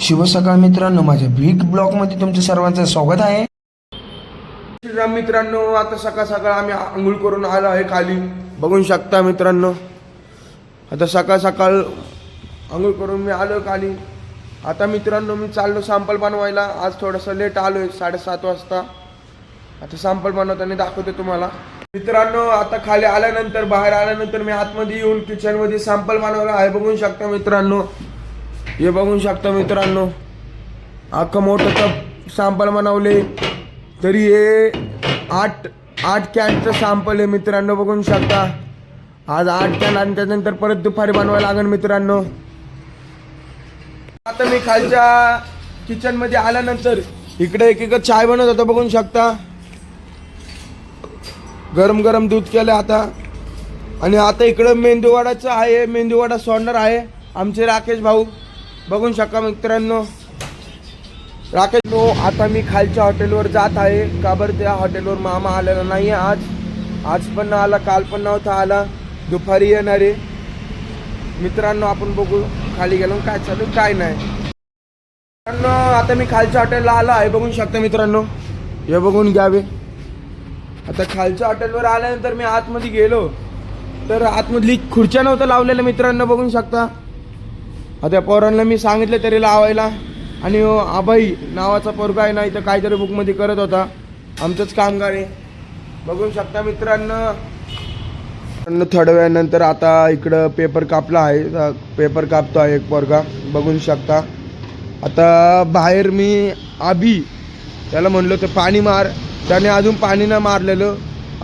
शिवसकाळ मित्रांनो माझ्या बिग ब्लॉकमध्ये तुमचं सर्वांचं स्वागत आहे. श्रीराम मित्रांनो आता सकाळ सकाळ आम्ही आंघोळ करून आलो आहे खाली. बघून शकता मित्रांनो आता सकाळ सकाळ आंघोळ करून मी आलो खाली. आता मित्रांनो मी चाललो सॅम्पल बनवायला. आज थोडंसं लेट आलो आहे साडेसात वाजता. आता सॅम्पल बनवताना दाखवतो तुम्हाला. मित्रांनो आता खाली आल्यानंतर बाहेर आल्यानंतर मी आतमध्ये येऊन किचनमध्ये सॅम्पल बनवला आहे. बघून शकता मित्रांनो हे बघून शकता मित्रांनो अख्खं मोठं तर सॅम्पल बनवले. तरी हे आठ आठ कॅनचं सॅम्पल आहे मित्रांनो बघून शकता. आज आठ कॅन आणि त्याच्यानंतर परत दुपारी बनवायला लागेल मित्रांनो. आता मी खालच्या किचनमध्ये आल्यानंतर इकडे एक एक चाय बनवत होता बघून शकता. गरम गरम दूध केलं आता. आणि आता इकडं मेंदूवाडाचं आहे मेंदूवाडा सोडणार आहे आमचे राकेश भाऊ. बघून शकता मित्रांनो. राकेश तो आता मी खालच्या हॉटेलवर जात आहे. का बरं त्या हॉटेलवर मामा आलेला नाही आज? आज पण न आला काल पण नव्हता आला. दुपारी येणार. आहे मित्रांनो आपण बघू खाली गेलो. काय चालू काय नाही. मित्रांनो आता मी खालच्या हॉटेलला आला आहे. बघून शकता मित्रांनो. हे बघून घ्यावे आता खालच्या हॉटेलवर आल्यानंतर मी आतमध्ये गेलो. तर आतमधली खुर्च्या नव्हत्या लावलेल्या मित्रांनो बघून शकता. आता पोरांना मी सांगितलं तरी लावायला. आणि आभाई नावाचा पोरगा आहे ना इथं काहीतरी बुकमध्ये करत होता. आमचंच कामगार आहे. बघू शकता मित्रांनो. थडव्यानंतर थोड्या वेळानंतर आता इकडं पेपर कापला आहे. पेपर कापतो आहे एक पोरगा. बघू शकता. आता बाहेर मी आबी त्याला म्हणलो तर पाणी मार. त्याने अजून पाणी नाही मारलेलं.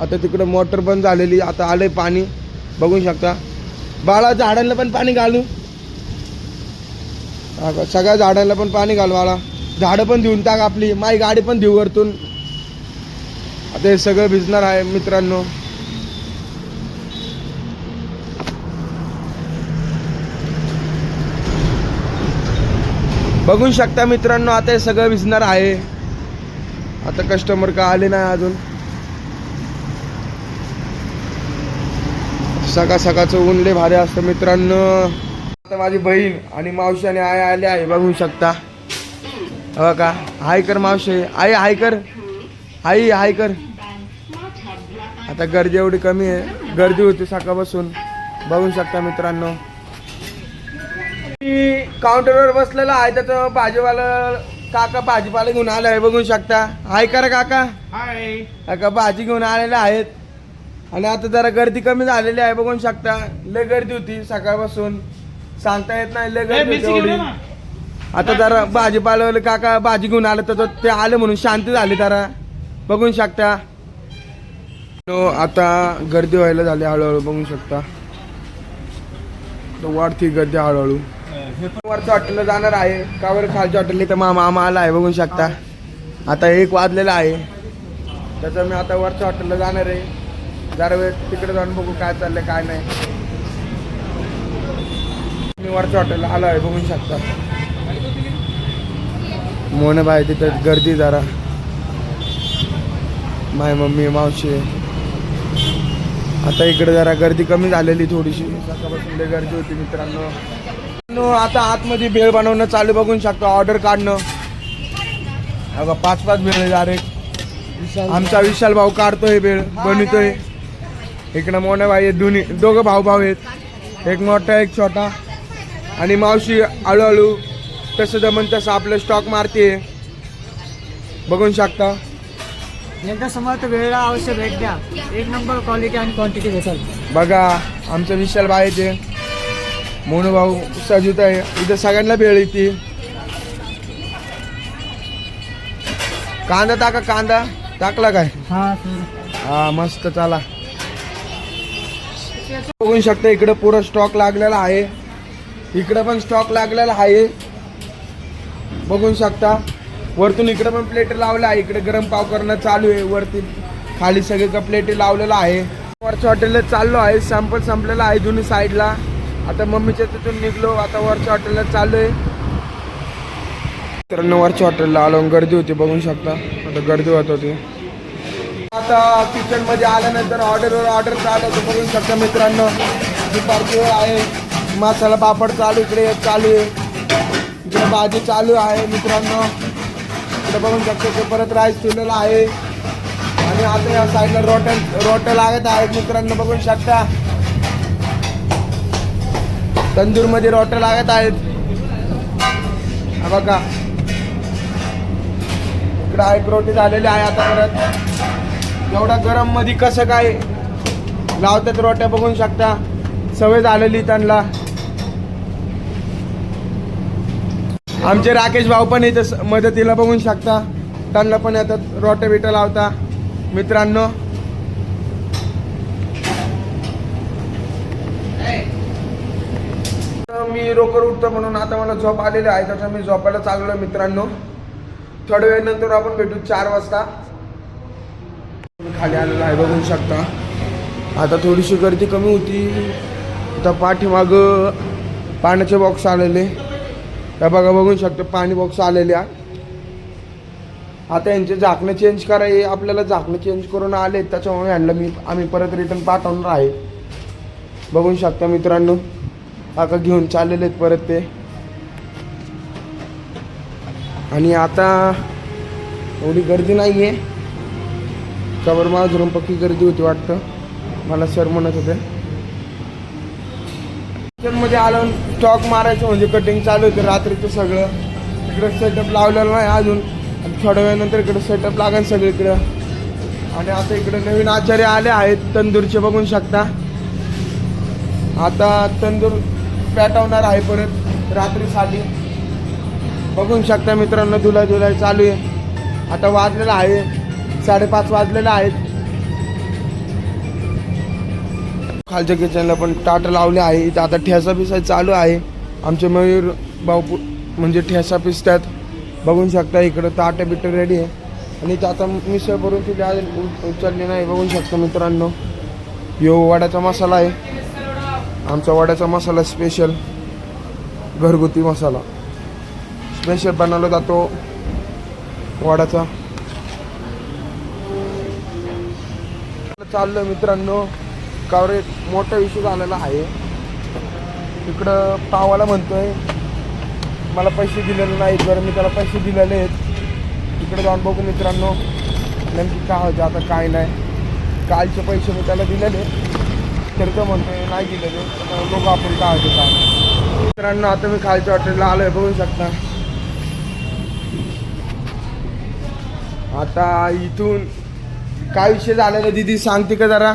आता तिकडं मोटर बंद झालेली. आता आलं पाणी. बघू शकता. बाळा झाडांना पण पाणी घालू. का? सगळ्या झाडांना पण पाणी घाल झाडं पण देऊन टाक आपली. माई गाडी पण देऊ वरतून. आता हे सगळं भिजणार आहे मित्रांनो. बघू शकता मित्रांनो आता हे सगळं भिजणार आहे. आता कस्टमर का आले नाही अजून. सकाळ सकाळचं ऊन लय भारी असतं मित्रांनो. आता माझी बहीण आणि मावशी आणि आई आले आहे बघू शकता. हो का? हाय कर मावशी. आई हाय कर. आई हाय कर. आता गर्दी एवढी कमी आहे. गर्दी होती सकाळपासून. बघू शकता मित्रांनो. मी काउंटरवर बसलेला आहे तर भाजीवाला काका भाजीपाला घेऊन आला आहे बघू शकता. हाय करा काका. काका भाजी घेऊन आलेले आहेत. आणि आता जरा गर्दी कमी झालेली आहे बघून शकता. लय गर्दी होती सकाळपासून. सांगता येत नाही लय गर्दी आता जरा भाजीपालवले काका भाजी घेऊन आले तर ते आले म्हणून शांती झाली जरा. बघून शकता. आता गर्दी व्हायला झाली हळूहळू बघू शकता. तर वाढती गर्दी हळूहळू. वरच्या हॉटेलला जाणार आहे. का बरं खालच्या हॉटेल इथं मामा मामा आला आहे बघू शकता. आता एक वाजलेला आहे. त्याचं मी आता वरच्या हॉटेलला जाणार आहे. जरा वेळ तिकडे जाऊन बघू काय चाललंय काय नाही. मी वरच्या हॉटेलला आलो आहे बघू शकता. मोने बाय तिथं गर्दी जरा. माय मम्मी मावशी. आता इकडे जरा गर्दी कमी झालेली थोडीशी. सकाळपासून गर्दी होती मित्रांनो. आता आतमध्ये भेळ बनवणं चालू बघून शकतो ऑर्डर काढणं. अगं पाच पाच भेळ डायरेक्ट. आमचा विशाल भाऊ काढतोय भेळ बनवतोय. इकडं मोठ्या भाई दोन्ही दोघं भाऊ भाऊ आहेत. एक मोठा एक छोटा. आणि मावशी हळूहळू तसं जमन तसं आपलं स्टॉक मारते. बघून शकता. एकदा समर्थ वेळेला अवश्य भेट द्या. एक नंबर क्वालिटी आणि क्वांटिटी भेटेल. बघा आमचं विशाल ते मोनू भाऊ सजित आहे इथं सगळ्यांना भेळ येते. कांदा टाका कांदा. टाकला काय? हा हा मस्त चला. बघू शकता इकडे पुरं स्टॉक लागलेला आहे. इकडं पण स्टॉक लागलेला आहे. बघू शकता. वरतून इकडं पण प्लेट लावला आहे. इकडे गरम पाव करणं चालू आहे. वरती खाली सगळे प्लेट लावलेलं आहे. वरच्या हॉटेलला चाललो आहे. सॅम्पल संपलेला आहे दोन्ही साईडला आता मम्मीच्या तिथून निघलो. आता वरच्या हॉटेलला चालू आहे. मित्रांनो वरच्या हॉटेलला आलो गर्दी होती. बघू शकता. आता गर्दी होत होती. आता किचनमध्ये आल्यानंतर ऑर्डरवर ऑर्डर चालू होतं. बघू शकता मित्रांनो. दुपारची वेळ आहे. मसाला पापड चालू इकडे चालू आहे. इकडे भाजी चालू आहे मित्रांनो. इकडे बघून शकतो ते परत राईस ठेवलेला आहे. आणि आता या साईडला रोट्या रोट्या लागत आहेत मित्रांनो बघून शकता. तंदूरमध्ये रोट्या लागत आहेत. बघा. इकडे एक रोटी झालेली आहे आता परत. एवढा गरममध्ये कसं काय? लावतात रोट्या बघून शकता. सवय झालेली त्यांना. आमचे राकेश भाऊ पण इथं स- मदतीला बघून शकता. त्यांना पण येतात रोटे बिटं लावता. मित्रांनो. तर मी रोकर उठतो म्हणून आता मला झोप आलेली आहे त्याच्या मी झोपायला चाललो मित्रांनो. थोड्या वेळानंतर आपण भेटू चार वाजता. खाली आलेलो आहे बघू शकता. आता थोडीशी गर्दी कमी होती. आता पाठीमाग पाण्याचे बॉक्स आलेले. त्या बघा बघू शकतो पाणी बॉक्स आलेले आता यांचे झाकणं चेंज कराय आपल्याला झाकणं चेंज करून आले त्याच्यामुळे यांना मी आम्ही परत रिटर्न पाठवणार आहे. बघू शकता मित्रांनो काका घेऊन चाललेले आहेत परत ते. आणि आता एवढी गर्दी नाही आहे कवर माझ्या पक्की गर्दी होती वाटतं. मला सर म्हणत होते. किचनमध्ये आलं स्टॉक मारायचं म्हणजे कटिंग चालू होतं रात्रीचं सगळं. इकडं सेटअप लावलेलं नाही अजून. आणि थोड्या वेळानंतर इकडं सेटअप लागेल सगळीकडं. आणि आता इकडे नवीन आचार्य आले आहेत तंदूरचे बघू शकता. आता तंदूर पेटवणार आहे परत रात्रीसाठी. बघू शकता मित्रांनो धुला धुलाई चालू आहे. आता वाजलेलं आहे साडेपाच वाजलेलं आहेत. खालच्या किचनला पण टाट लावले आहे. इथं आता ठेसा पिसा चालू आहे. आमचे मयूर भाऊ म्हणजे ठेसा पिसतात बघू शकता इकडं ताटे बिट रेडी आहे. आणि इथं आता मिसळ भरून तिथे आज उ- उचलली नाही बघू शकता मित्रांनो. यो वड्याचा मसाला आहे. आमचा वड्याचा मसाला स्पेशल घरगुती मसाला. स्पेशल बनवला जातो वड्याचा. चाललं मित्रांनो. कावर एक मोठा इश्यू झालेला आहे. इकडं पावाला म्हणतोय मला पैसे दिलेले नाहीत बरं मी त्याला पैसे दिलेले आहेत. इकडे जाऊन बघू मित्रांनो नेमकी काय होते आता काय नाही. कालचे पैसे मी त्याला दिलेले तर तो म्हणतोय नाही दिलेले. बघू आपण काय होते काय मित्रांनो आता मी खालच्या हॉटेलला आलोय बघू शकता. आता इथून काय विषय झालेला दिदी सांगते का जरा?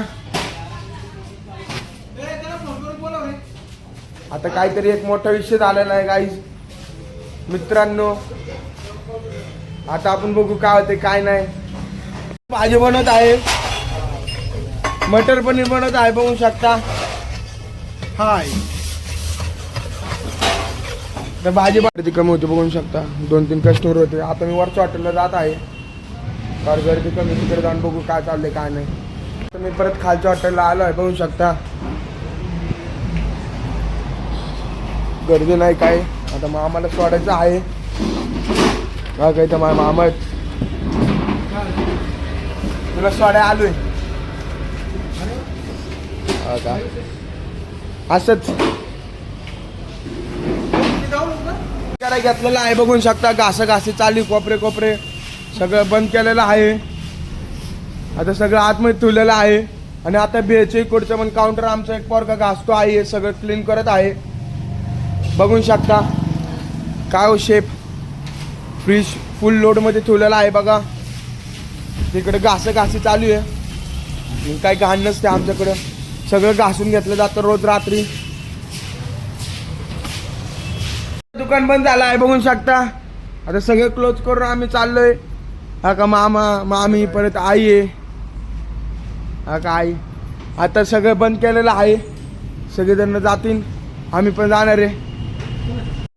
आता काहीतरी एक मोठा विषय झालेला आहे गाईज मित्रांनो आता आपण बघू काय होते काय नाही. भाजी बनवत आहे. मटर पनीर बनवत आहे बघू शकता. हाय. तर भाजी गर्दी कमी होती बघू शकता. दोन तीन कस्टमर होते. आता मी वरच्या हॉटेलला जात आहे. तर गर्दी कमी तिकडे जाऊन बघू काय चाललंय काय नाही. तर मी परत खालच्या हॉटेलला आलो आहे बघू शकता. गर्दी नाही काय. आता मग आम्हाला सोडायचं आहे. हा काय तर माझ्या मामा तुला सोडाय आलोय. हा का? असंच. घेतलेलं आहे बघून शकता. घास घासी चालू कोपरे कोपरे. सगळं बंद केलेलं आहे. आता सगळं आतमध्ये ठेवलेलं आहे. आणि आता बेचे इकडचं पण काउंटर आमचा एक पोरका घासतो आहे हे सगळं क्लीन करत आहे. बघून शकता. काय हो शेप फ्रीज फुल लोडमध्ये ठेवलेला आहे बघा. तिकडे घास घासी चालू आहे. काही घाण नसते आमच्याकडं. सगळं घासून घेतलं जातं रोज रात्री. दुकान बंद झालं आहे बघून शकता. आता सगळं क्लोज करून आम्ही चाललोय. हा का मामा मामी परत आई आहे. हा का आई. आता सगळं बंद केलेलं आहे. सगळेजण जातील. आम्ही पण जाणार आहे.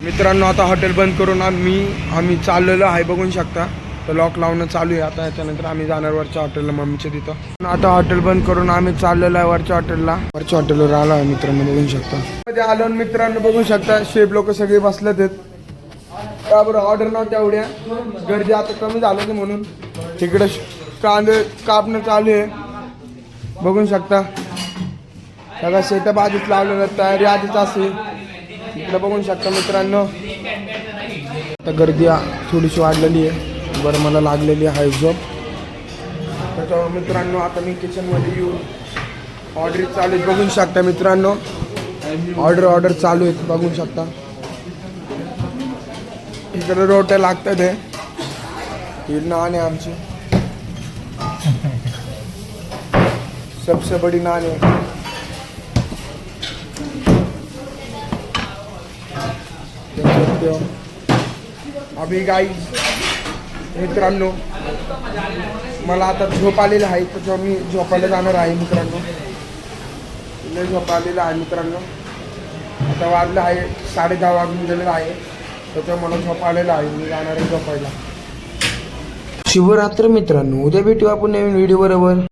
मित्रांनो आता हॉटेल बंद करून आम्ही आम्ही चाललेलो आहे बघून शकता. तर लॉक लावणं चालू आहे. आता याच्यानंतर आम्ही जाणार वरच्या हॉटेलला मम्मीच्या तिथं. आता हॉटेल बंद करून आम्ही चाललेलो आहे वरच्या हॉटेलला वरच्या हॉटेलवर आलो आहे मित्रांनो बघू शकता. मध्ये आलो मित्रांनो बघू शकता शेफ लोक सगळे बसलेत आहेत. का बरं ऑर्डर नव्हत्या एवढ्या? गर्दी आता कमी झालं म्हणून. तिकडे कांदे कापणं चालू आहे. बघू शकता. सगळा सेटअप आधीच लावलेला तयारी आधीच असेल इकडं बघू शकता मित्रांनो. आता गर्दी थोडीशी वाढलेली आहे. बरं मला लागलेली आहे झोप. त्याच्यावर मित्रांनो आता मी किचनमध्ये येऊन ऑर्डर चालू आहेत बघू शकता मित्रांनो. ऑर्डर ऑर्डर चालू आहेत. बघू शकता. इकडे रोट्या लागतात आहे ही. नान आहे आमची. सबसे बडी नान आहे अभि गाई मित्रांनो मला आता झोप आलेलं आहे त्याच्यावर मी झोपायला जाणार आहे मित्रांनो. लय झोप आलेलं आहे मित्रांनो. आता वाजलं आहे साडे दहा वाजून गेलेलं आहे त्याच्यावर मला झोप आलेलं आहे मी जाणार आहे झोपायला. शिवरात्र मित्रांनो उद्या भेटू आपण नवीन व्हिडिओ बरोबर.